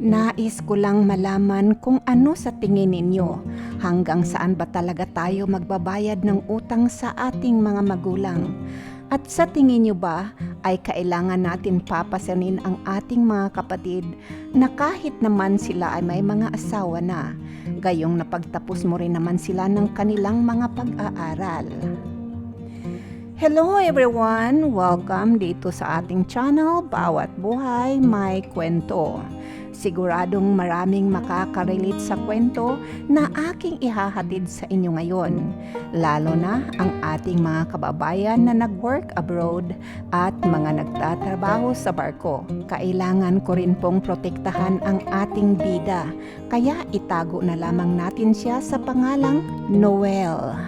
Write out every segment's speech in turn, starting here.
Nais ko lang malaman kung ano sa tingin ninyo. Hanggang saan ba talaga tayo magbabayad ng utang sa ating mga magulang? At sa tingin nyo ba ay kailangan natin papasanin ang ating mga kapatid na kahit naman sila ay may mga asawa na, gayong napagtapos mo rin naman sila ng kanilang mga pag-aaral? Hello everyone! Welcome dito sa ating channel, Bawat Buhay May Kwento. Siguradong maraming makakarelate sa kwento na aking ihahatid sa inyo ngayon. Lalo na ang ating mga kababayan na nag-work abroad at mga nagtatrabaho sa barko. Kailangan ko rin pong protektahan ang ating bida, kaya itago na lamang natin siya sa pangalang Noel.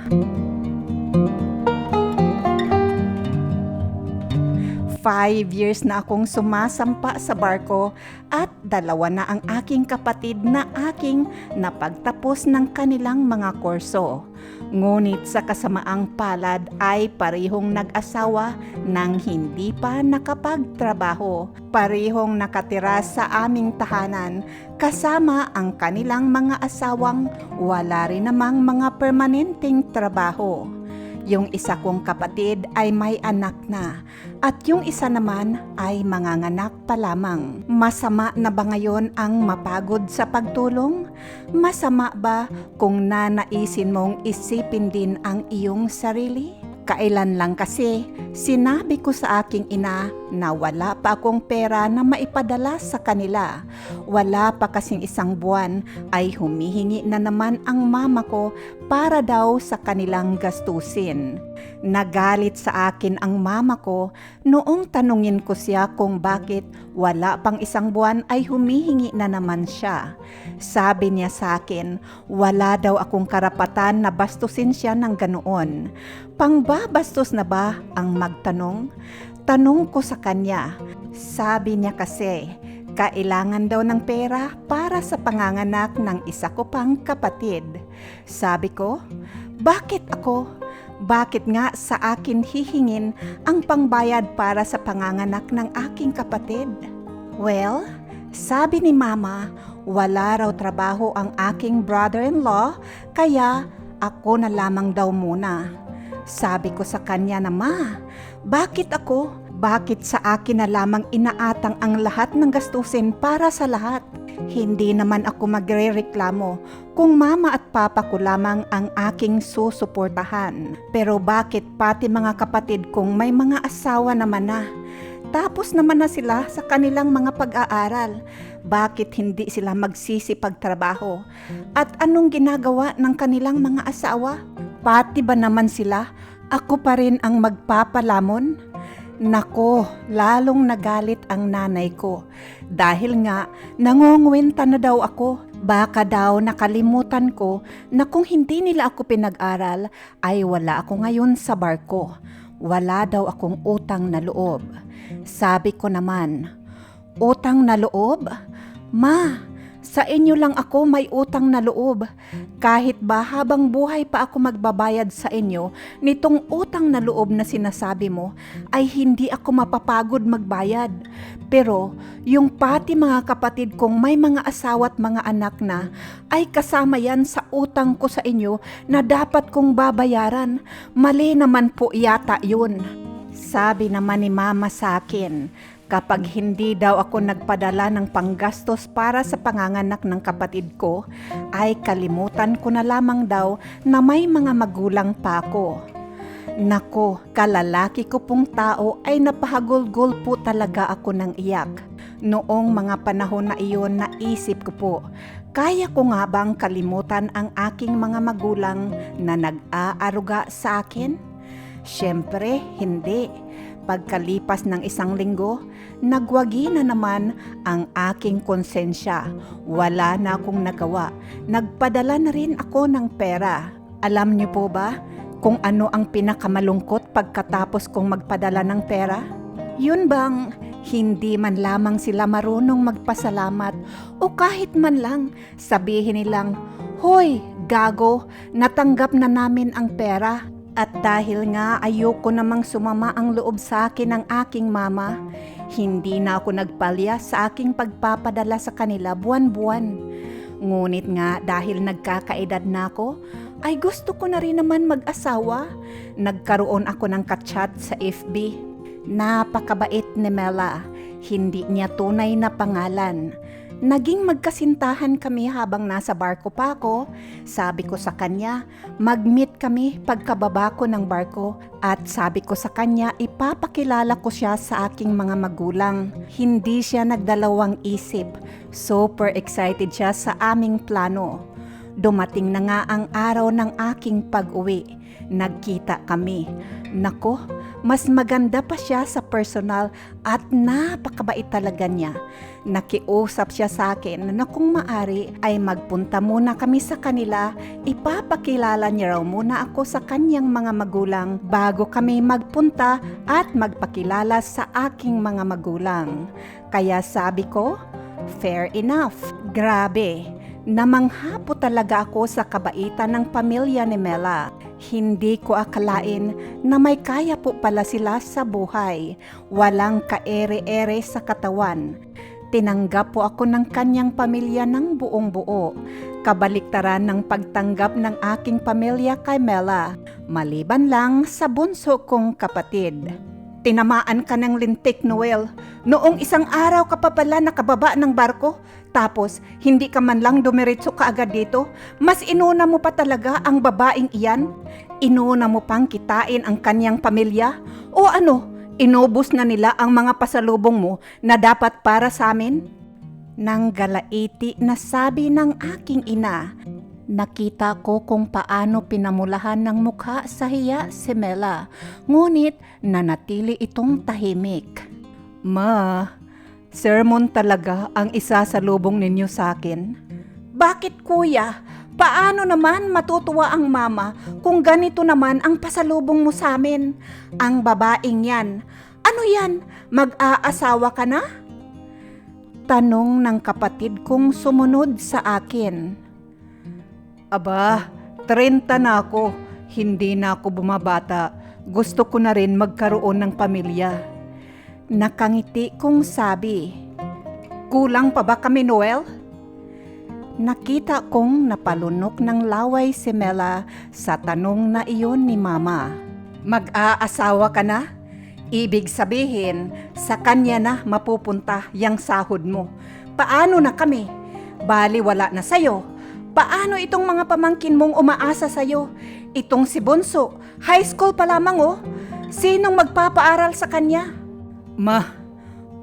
Five years na akong sumasampa sa barko at dalawa na ang aking kapatid na aking napagtapos ng kanilang mga kurso. Ngunit sa kasamaang palad ay parihong nag-asawa nang hindi pa nakapagtrabaho. Parihong nakatira sa aming tahanan kasama ang kanilang mga asawang wala rin namang mga permanenteng trabaho. Yung isa kong kapatid ay may anak na at yung isa naman ay manganganak pa lamang. Masama na ba ngayon ang mapagod sa pagtulong? Masama ba kung nanaisin mong isipin din ang iyong sarili? Kailan lang kasi sinabi ko sa aking ina na wala pa akong pera na maipadala sa kanila. Wala pa kasing isang buwan ay humihingi na naman ang mama ko para daw sa kanilang gastusin. Nagalit sa akin ang mama ko noong tanungin ko siya kung bakit wala pang isang buwan ay humihingi na naman siya. Sabi niya sa akin, wala daw akong karapatan na bastusin siya ng ganoon. Pangbabastos na ba ang magtanong? Tanong ko sa kanya. Sabi niya kasi, kailangan daw ng pera para sa panganganak ng isa ko pang kapatid. Sabi ko, bakit ako? Bakit nga sa akin hihingin ang pangbayad para sa panganganak ng aking kapatid? Well, sabi ni mama, wala raw trabaho ang aking brother-in-law, kaya ako na lamang daw muna. Sabi ko sa kanya na ma, bakit ako? Bakit sa akin na lamang inaatang ang lahat ng gastusin para sa lahat? Hindi naman ako magre-reklamo kung mama at papa ko lamang ang aking susuportahan. Pero bakit pati mga kapatid kong may mga asawa naman na? Tapos naman na sila sa kanilang mga pag-aaral. Bakit hindi sila magsisipagtrabaho? At anong ginagawa ng kanilang mga asawa? Pati ba naman sila? Ako pa rin ang magpapalamon? Nako, lalong nagalit ang nanay ko. Dahil nga, nangungwenta na daw ako. Baka daw nakalimutan ko na kung hindi nila ako pinag-aral, ay wala ako ngayon sa barko. Wala daw akong utang na loob. Sabi ko naman, utang na loob? Ma, sa inyo lang ako may utang na loob. Kahit ba habang buhay pa ako magbabayad sa inyo, nitong utang na loob na sinasabi mo, ay hindi ako mapapagod magbayad. Pero yung pati mga kapatid kong may mga asawa at mga anak na, ay kasama yan sa utang ko sa inyo na dapat kong babayaran. Mali naman po yata yun. Sabi naman ni mama sa akin, Kapag hindi daw ako nagpadala ng panggastos para sa panganganak ng kapatid ko, ay kalimutan ko na lamang daw na may mga magulang pa ako. Nako, kalalaki ko pong tao ay napahagulgol po talaga ako ng iyak. Noong mga panahon na iyon naisip ko po, kaya ko nga bang kalimutan ang aking mga magulang na nag-aaruga sa akin? Siyempre, hindi. Pagkalipas ng isang linggo, nagwagi na naman ang aking konsensya. Wala na akong nagawa. Nagpadala na rin ako ng pera. Alam niyo po ba kung ano ang pinakamalungkot pagkatapos kong magpadala ng pera? Yun bang hindi man lamang sila marunong magpasalamat o kahit man lang sabihin nilang, Hoy, gago, natanggap na namin ang pera. At dahil nga ayoko namang sumama ang loob sa akin ng aking mama, Hindi na ako nagpalya sa aking pagpapadala sa kanila buwan-buwan. Ngunit nga dahil nagkakaedad na ako, ay gusto ko na rin naman mag-asawa. Nagkaroon ako ng kachat sa FB. Napakabait ni Mela. Hindi niya tunay na pangalan. Naging magkasintahan kami habang nasa barko pa ako. Sabi ko sa kanya, mag-meet kami pagkababa ko ng barko at sabi ko sa kanya ipapakilala ko siya sa aking mga magulang. Hindi siya nagdalawang isip. Super excited siya sa aming plano. Dumating na nga ang araw ng aking pag-uwi. Nagkita kami. Nako, mas maganda pa siya sa personal at napakabait talaga niya. Nakiusap siya sa akin na kung maari ay magpunta muna kami sa kanila, ipapakilala niya raw muna ako sa kanyang mga magulang bago kami magpunta at magpakilala sa aking mga magulang. Kaya sabi ko, fair enough. Grabe, namangha po talaga ako sa kabaitan ng pamilya ni Mela. Hindi ko akalain na may kaya po pala sila sa buhay. Walang kaere-ere sa katawan. Tinanggap po ako ng kanyang pamilya ng buong buo. Kabaliktaran ng pagtanggap ng aking pamilya kay Mela. Maliban lang sa bunso kong kapatid. Tinamaan ka ng lintik, Noel. Noong isang araw ka pa pala nakababa ng barko, tapos hindi ka man lang dumiretso kaagad dito, mas inuna mo pa talaga ang babaeng iyan? Inuna mo pang kitain ang kanyang pamilya? O ano, inubos na nila ang mga pasalubong mo na dapat para sa amin? Nang galaiti na sabi ng aking ina, Nakita ko kung paano pinamulahan ng mukha sa hiya si Mela, ngunit nanatili itong tahimik. Ma, sermon talaga ang isa sa lubong ninyo sa akin. Bakit kuya? Paano naman matutuwa ang mama kung ganito naman ang pasalubong mo sa amin? Ang babaeng yan. Ano yan? Mag-aasawa ka na? Tanong ng kapatid kong sumunod sa akin. Aba, 30 na ako. Hindi na ako bumabata. Gusto ko na rin magkaroon ng pamilya. Nakangiti kong sabi. Kulang pa ba kami, Noel? Nakita kong napalunok ng laway si Mela sa tanong na iyon ni Mama. Mag-aasawa ka na? Ibig sabihin, sa kanya na mapupunta yang sahod mo. Paano na kami? Bali wala na sayo. Paano itong mga pamangkin mong umaasa sa'yo? Itong si Bunso, high school pa lamang oh. Sinong magpapaaral sa kanya? Ma,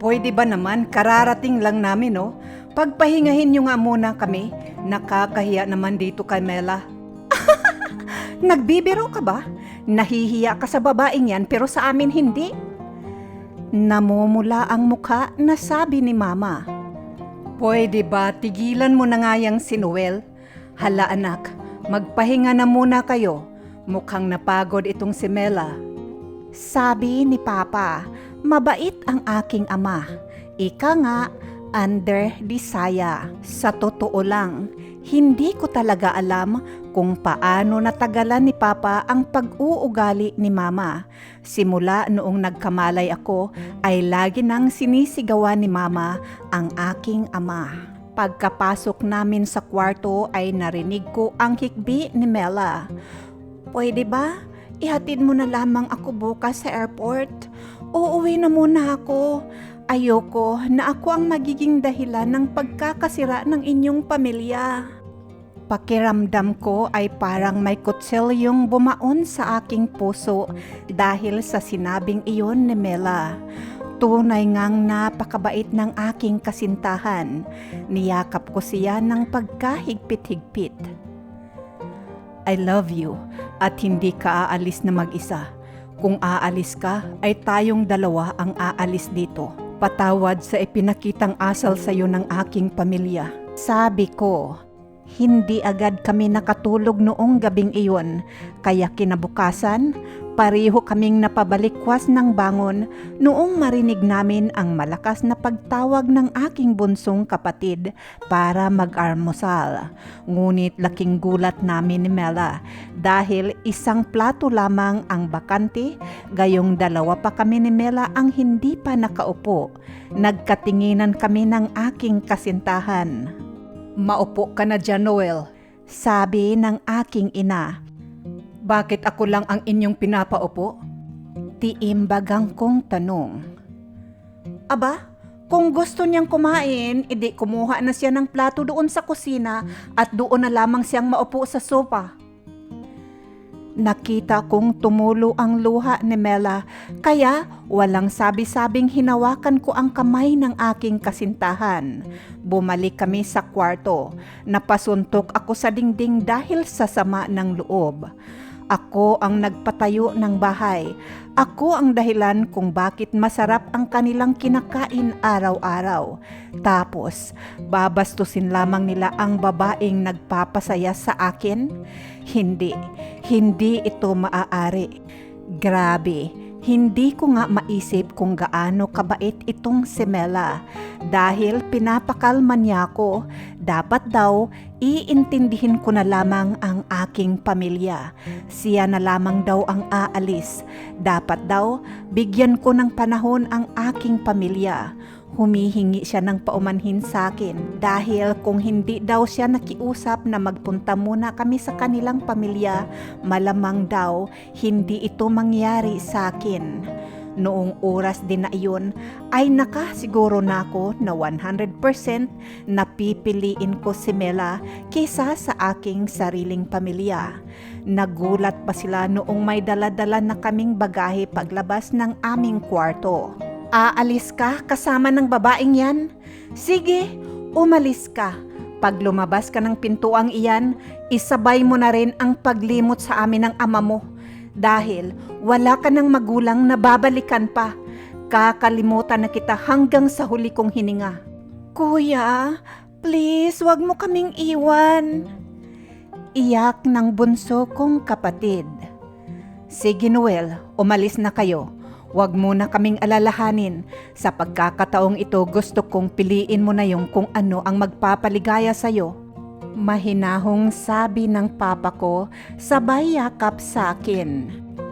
pwede ba naman kararating lang namin oh? Pagpahingahin nyo nga muna kami. Nakakahiya naman dito kay Mela. Nagbibiro ka ba? Nahihiya ka sa babaeng yan pero sa amin hindi? Namumula ang mukha na sabi ni Mama. Pwede ba tigilan mo na nga yang si Noel? Hala anak, magpahinga na muna kayo. Mukhang napagod itong si Mela. Sabi ni Papa, mabait ang aking ama. Ika nga, under disaya. Sa totoo lang, hindi ko talaga alam kung paano natagalan ni Papa ang pag-uugali ni Mama. Simula noong nagkamalay ako ay lagi nang sinisigawan ni Mama ang aking ama. Pagkapasok namin sa kwarto ay narinig ko ang hikbi ni Mela. Pwede ba? Ihatid mo na lamang ako bukas sa airport. Uuwi na muna ako. Ayoko na ako ang magiging dahilan ng pagkakasira ng inyong pamilya. Pakiramdam ko ay parang may kutselyong bumaon sa aking puso dahil sa sinabing iyon ni Mela. Tunay ngang napakabait ng aking kasintahan. Niyakap ko siya ng pagkahigpit-higpit. I love you at hindi ka aalis na mag-isa. Kung aalis ka, ay tayong dalawa ang aalis dito. Patawad sa ipinakitang asal sa iyo ng aking pamilya. Sabi ko, hindi agad kami nakatulog noong gabing iyon, kaya kinabukasan, Pareho kaming napabalikwas ng bangon noong marinig namin ang malakas na pagtawag ng aking bunsong kapatid para mag-armosal. Ngunit laking gulat namin ni Mela dahil isang plato lamang ang bakante, gayong dalawa pa kami ni Mela ang hindi pa nakaupo. Nagkatinginan kami ng aking kasintahan. Maupo ka na dyan, Noel. Sabi ng aking ina. Bakit ako lang ang inyong pinapaupo? Tiimbagang kong tanong. Aba, kung gusto niyang kumain, edi kumuha na siya ng plato doon sa kusina at doon na lamang siyang maupo sa sopa. Nakita kong tumulo ang luha ni Mela, kaya walang sabi-sabing hinawakan ko ang kamay ng aking kasintahan. Bumalik kami sa kwarto. Napasuntok ako sa dingding dahil sa sama ng loob. Ako ang nagpatayo ng bahay. Ako ang dahilan kung bakit masarap ang kanilang kinakain araw-araw. Tapos, babastusin lamang nila ang babaeng nagpapasaya sa akin? Hindi, hindi ito maaari. Grabe, hindi ko nga maisip kung gaano kabait itong si Mela. Dahil pinapakalma niya ako, dapat daw iintindihin ko na lamang ang aking pamilya. Siya na lamang daw ang aalis. Dapat daw bigyan ko ng panahon ang aking pamilya. Humihingi siya ng paumanhin sa akin dahil kung hindi daw siya nakiusap na magpunta muna kami sa kanilang pamilya, malamang daw hindi ito mangyari sa akin. Noong oras din na iyon ay nakasiguro na ako na 100% na pipiliin ko si Mela kaysa sa aking sariling pamilya. Nagulat pa sila noong may daladala na kaming bagahe paglabas ng aming kwarto. Aalis ka kasama ng babaeng yan? Sige, umalis ka. Pag lumabas ka ng pintuang iyan, isabay mo na rin ang paglimot sa amin ng ama mo. Dahil wala ka ng magulang na babalikan pa. Kakalimutan na kita hanggang sa huli kong hininga. Kuya, please wag mo kaming iwan. Iyak ng bunso kong kapatid. Sige Noel, umalis na kayo. Huwag mo na kaming alalahanin. Sa pagkakataong ito gusto kong piliin mo na yung kung ano ang magpapaligaya sa'yo. Mahinahong sabi ng papa ko, sabay yakap sa akin.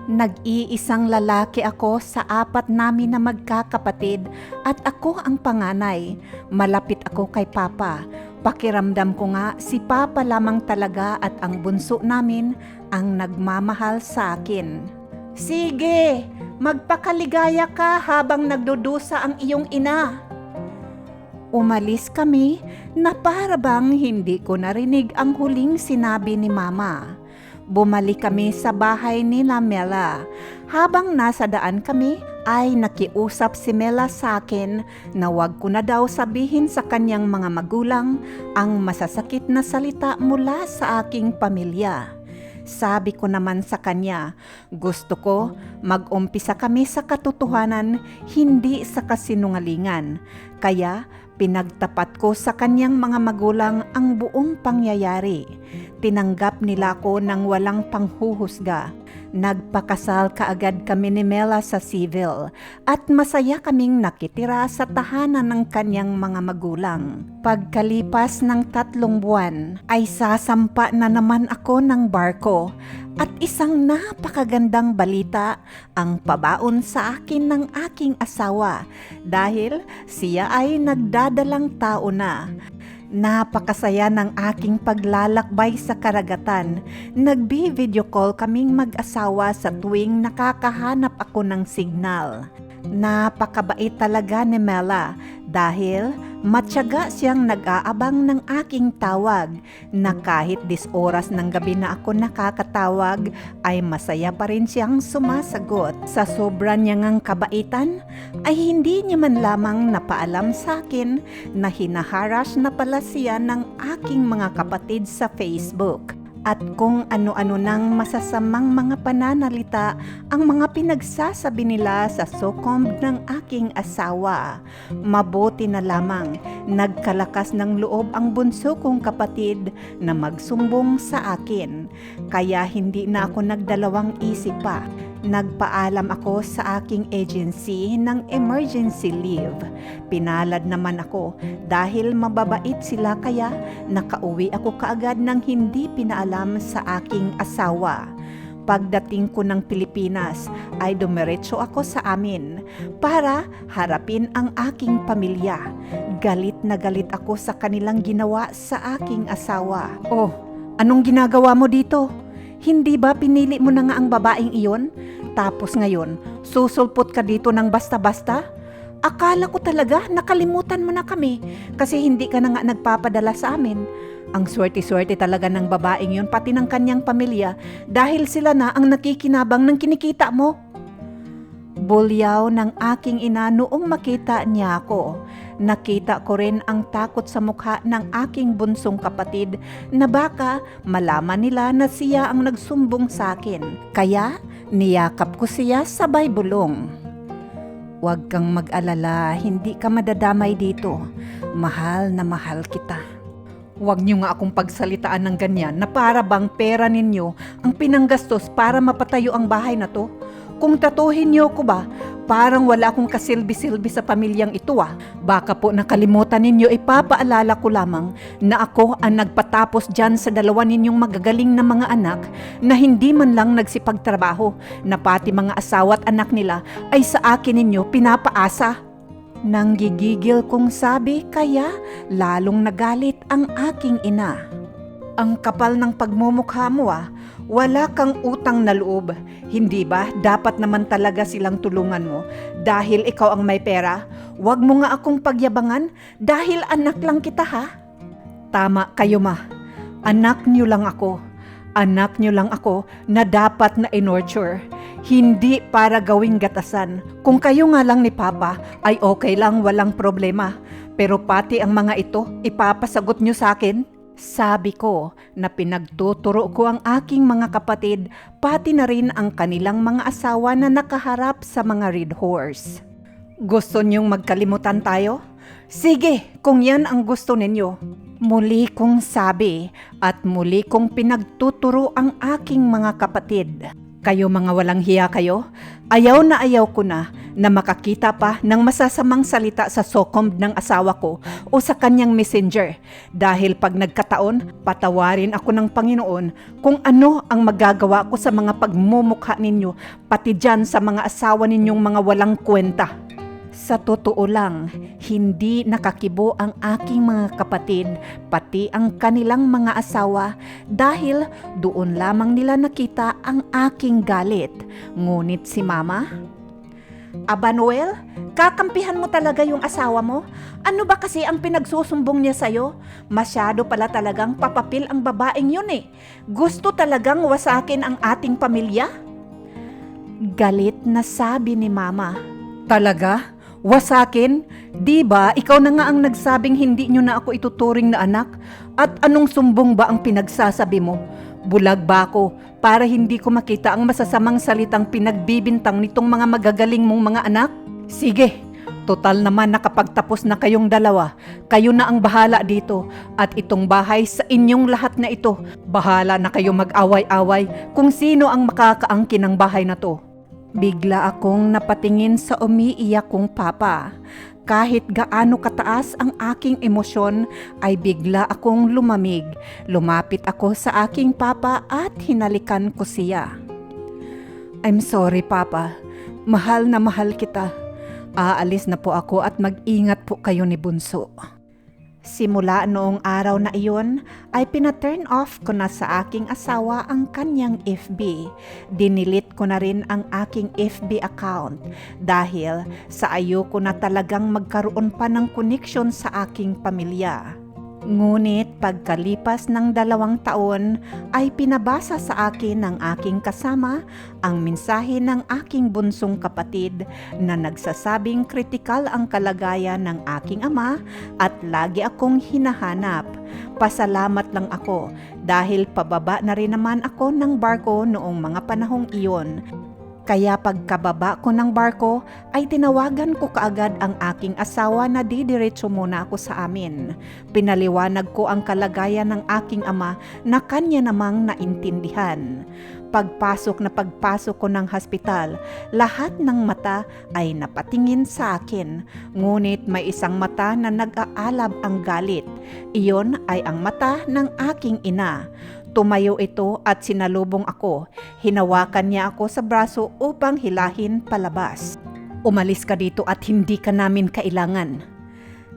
Nag-iisang lalaki ako sa apat namin na magkakapatid at ako ang panganay. Malapit ako kay papa. Pakiramdam ko nga si papa lamang talaga at ang bunso namin ang nagmamahal sa akin. Sige, magpakaligaya ka habang nagdudusa ang iyong ina. Umalis kami na para bang hindi ko narinig ang huling sinabi ni mama. Bumalik kami sa bahay ni Mela. Habang nasa daan kami, ay nakiusap si Mela sa akin na wag ko na daw sabihin sa kanyang mga magulang ang masasakit na salita mula sa aking pamilya. Sabi ko naman sa kanya, gusto ko mag-umpisa kami sa katotohanan, hindi sa kasinungalingan. Kaya pinagtapat ko sa kanyang mga magulang ang buong pangyayari. Tinanggap nila ko ng walang panghuhusga. Nagpakasal kaagad kami ni Mela sa civil at masaya kaming nakitira sa tahanan ng kanyang mga magulang. Pagkalipas ng tatlong buwan ay sasampa na naman ako ng barko at isang napakagandang balita ang pabaon sa akin ng aking asawa dahil siya ay nagdadalang tao na. Napakasaya ng aking paglalakbay sa karagatan. Nagbi-video call kaming mag-asawa sa tuwing nakakahanap ako ng signal. Napakabait talaga ni Mela dahil matyaga siyang nag-aabang ng aking tawag na kahit dis oras ng gabi na ako nakakatawag ay masaya pa rin siyang sumasagot. Sa sobra niyang kabaitan ay hindi niya man lamang napaalam sa akin na hinaharas na pala siya ng aking mga kapatid sa Facebook at kung ano-ano nang masasamang mga pananalita ang mga pinagsasabi nila sa sokomb ng aking asawa. Mabuti na lamang nagkalakas ng loob ang bunso kong kapatid na magsumbong sa akin. Kaya hindi na ako nagdalawang isip pa. Nagpaalam ako sa aking agency ng emergency leave. Pinalad naman ako dahil mababait sila kaya nakauwi ako kaagad ng hindi pinaalam sa aking asawa. Pagdating ko ng Pilipinas ay dumiretso ako sa amin para harapin ang aking pamilya. Galit na galit ako sa kanilang ginawa sa aking asawa. Oh, anong ginagawa mo dito? Hindi ba pinili mo na nga ang babaeng iyon? Tapos ngayon, susulpot ka dito ng basta-basta? Akala ko talaga nakalimutan mo na kami kasi hindi ka na nga nagpapadala sa amin. Ang swerte-swerte talaga ng babaeng yun pati ng kanyang pamilya dahil sila na ang nakikinabang ng kinikita mo. Bulyaw ng aking ina noong makita niya ako. Nakita ko rin ang takot sa mukha ng aking bunsong kapatid na baka malaman nila na siya ang nagsumbong sa akin. Kaya niyakap ko siya sabay bulong. Huwag kang mag-alala, hindi ka madadamay dito. Mahal na mahal kita. Huwag niyo nga akong pagsalitaan ng ganyan na para bang pera ninyo ang pinanggastos para mapatayo ang bahay na to. Kung tatuhin niyo ko ba, parang wala akong kasilbi-silbi sa pamilyang ito ah. Baka po nakalimutan ninyo ipapaalala ko lamang na ako ang nagpatapos dyan sa dalawa ninyong magagaling na mga anak na hindi man lang nagsipagtrabaho na pati mga asawa at anak nila ay sa akin ninyo pinapaasa. Nang gigigil kong sabi kaya lalong nagalit ang aking ina. Ang kapal ng pagmumukha mo ah, wala kang utang na loob. Hindi ba dapat naman talaga silang tulungan mo dahil ikaw ang may pera? Huwag mo nga akong pagyabangan dahil anak lang kita ha. Tama kayo ma. Anak niyo lang ako. Anak niyo lang ako na dapat na in-nurture. Hindi para gawing gatasan. Kung kayo nga lang ni Papa ay okay lang walang problema. Pero pati ang mga ito, ipapasagot niyo sa akin? Sabi ko na pinagtuturo ko ang aking mga kapatid pati na rin ang kanilang mga asawa na nakaharap sa mga red horse. Gusto niyong magkalimutan tayo? Sige, kung yan ang gusto ninyo. Muli kong sabi at muli kong pinagtuturo ang aking mga kapatid. Kayo mga walang hiya kayo, ayaw na ayaw ko na na makakita pa ng masasamang salita sa sokomb ng asawa ko o sa kanyang messenger. Dahil pag nagkataon, patawarin ako ng Panginoon kung ano ang magagawa ko sa mga pagmumukha ninyo, pati dyan sa mga asawa ninyong mga walang kwenta. Sa totoo lang, hindi nakakibo ang aking mga kapatid, pati ang kanilang mga asawa dahil doon lamang nila nakita ang aking galit. Ngunit si Mama, Aba Noel, kakampihan mo talaga yung asawa mo? Ano ba kasi ang pinagsusumbong niya sa'yo? Masyado pala talagang papapil ang babaeng yun eh. Gusto talagang wasakin ang ating pamilya? Galit na sabi ni Mama. Talaga? Wasakin? Di ba ikaw na nga ang nagsabing hindi nyo na ako ituturing na anak? At anong sumbong ba ang pinagsasabi mo? Bulag ba ako para hindi ko makita ang masasamang salitang pinagbibintang nitong mga magagaling mong mga anak? Sige, total naman nakapagtapos na kayong dalawa. Kayo na ang bahala dito at itong bahay sa inyong lahat na ito. Bahala na kayo mag-away-away kung sino ang makakaangkin ng bahay na to. Bigla akong napatingin sa umiiyak kong papa. Kahit gaano kataas ang aking emosyon ay bigla akong lumamig. Lumapit ako sa aking papa at hinalikan ko siya. I'm sorry papa. Mahal na mahal kita. Aalis na po ako at mag-ingat po kayo ni Bunso. Simula noong araw na iyon ay pina-turn off ko na sa aking asawa ang kanyang FB. Dinilit ko na rin ang aking FB account dahil sa ayoko na talagang magkaroon pa ng connection sa aking pamilya. Ngunit pagkalipas ng dalawang taon ay pinabasa sa akin ng aking kasama ang mensahe ng aking bunsong kapatid na nagsasabing kritikal ang kalagayan ng aking ama at lagi akong hinahanap. Pasalamat lang ako dahil pababa na rin naman ako ng barko noong mga panahong iyon. Kaya pagkababa ko ng barko ay tinawagan ko kaagad ang aking asawa na didiretso muna ako sa amin. Pinaliwanag ko ang kalagayan ng aking ama na kanya namang naintindihan. Pagpasok na pagpasok ko ng hospital, lahat ng mata ay napatingin sa akin. Ngunit may isang mata na nag-aalab ang galit. Iyon ay ang mata ng aking ina. Tumayo ito at sinalubong ako. Hinawakan niya ako sa braso upang hilahin palabas. Umalis ka dito at hindi ka namin kailangan.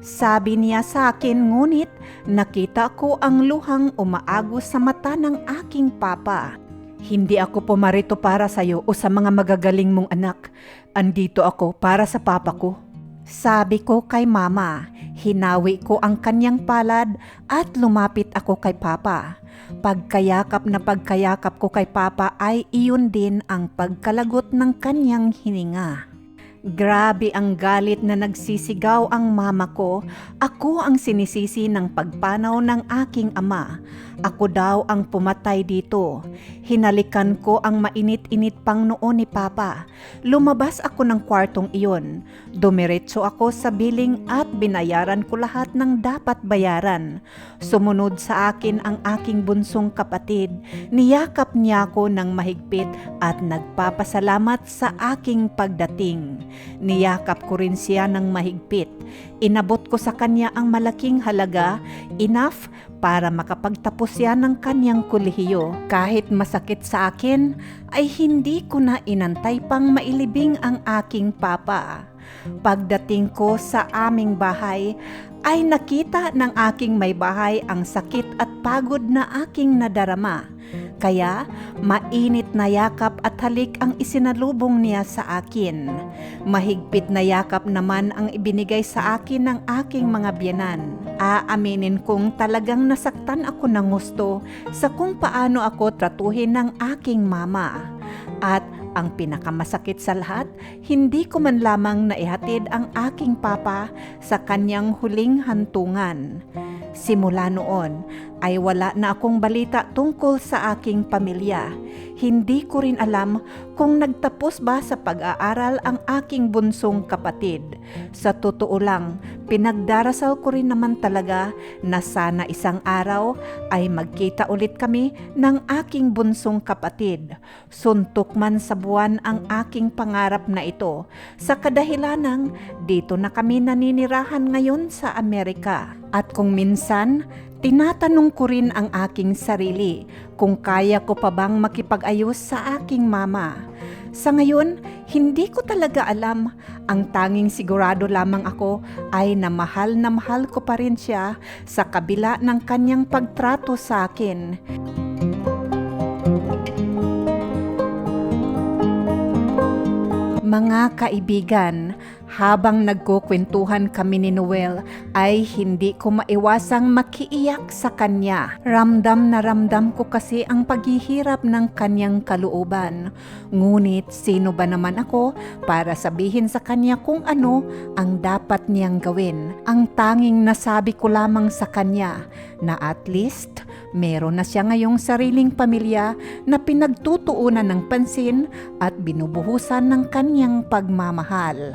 Sabi niya sa akin ngunit nakita ko ang luhang umaagos sa mata ng aking papa. Hindi ako pumarito para sa iyo o sa mga magagaling mong anak. Andito ako para sa papa ko. Sabi ko kay mama, hinawi ko ang kanyang palad at lumapit ako kay papa. Pagkayakap na pagkayakap ko kay papa ay iyon din ang pagkalagot ng kanyang hininga. Grabe ang galit na nagsisigaw ang mama ko. Ako ang sinisisi ng pagpanaw ng aking ama. Ako daw ang pumatay dito. Hinalikan ko ang mainit-init pang noon ni Papa. Lumabas ako ng kwartong iyon. Dumiretso ako sa biling at binayaran ko lahat ng dapat bayaran. Sumunod sa akin ang aking bunsong kapatid. Niyakap niya ako ng mahigpit at nagpapasalamat sa aking pagdating. Niyakap ko rin siya ng mahigpit. Inabot ko sa kanya ang malaking halaga, enough para makapagtapos siya ng kanyang kolehiyo. Kahit masakit sa akin, ay hindi ko na inantay pang mailibing ang aking papa. Pagdating ko sa aming bahay, ay nakita ng aking may bahay ang sakit at pagod na aking nadarama. Kaya mainit na yakap at halik ang isinalubong niya sa akin. Mahigpit na yakap naman ang ibinigay sa akin ng aking mga biyanan. Aaminin kong talagang nasaktan ako ng gusto sa kung paano ako tratuhin ng aking mama. At ang pinakamasakit sa lahat, hindi ko man lamang naihatid ang aking papa sa kanyang huling hantungan. Simula noon ay wala na akong balita tungkol sa aking pamilya. Hindi ko rin alam kung nagtapos ba sa pag-aaral ang aking bunsong kapatid. Sa totoo lang, pinagdarasal ko rin naman talaga na sana isang araw ay magkita ulit kami ng aking bunsong kapatid. Suntok man sa buwan ang aking pangarap na ito sa kadahilanang dito na kami naninirahan ngayon sa Amerika. At kung minsan, tinatanong ko rin ang aking sarili kung kaya ko pa bang makipag-ayos sa aking mama. Sa ngayon, hindi ko talaga alam. Ang tanging sigurado lamang ako ay na mahal na mahal ko pa rin siya sa kabila ng kanyang pagtrato sa akin. Mga kaibigan, habang nagkukwentuhan kami ni Noel ay hindi ko maiwasang makiiyak sa kanya. Ramdam na ramdam ko kasi ang paghihirap ng kanyang kalooban. Ngunit sino ba naman ako para sabihin sa kanya kung ano ang dapat niyang gawin. Ang tanging nasabi ko lamang sa kanya na at least meron na siya ngayong sariling pamilya na pinagtutuunan ng pansin at binubuhusan ng kanyang pagmamahal.